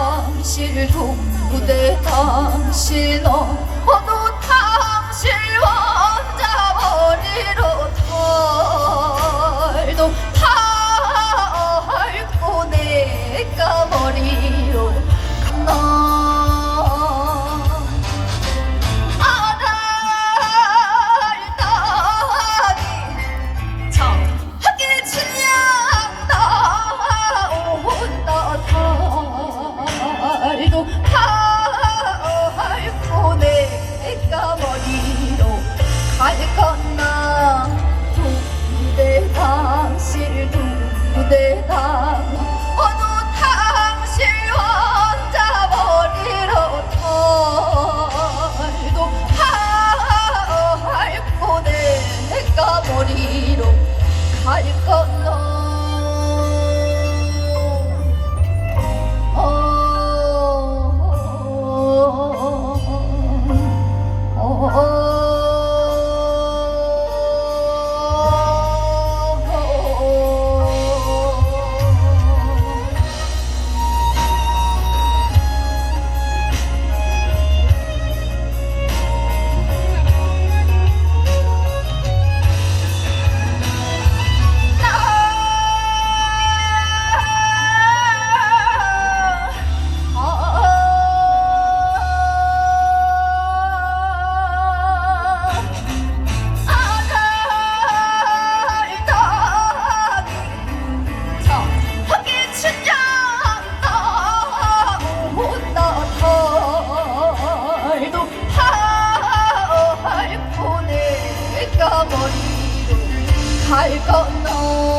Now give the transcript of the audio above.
당신을 돕고 내 당신 어, 어도 당신 太 don't.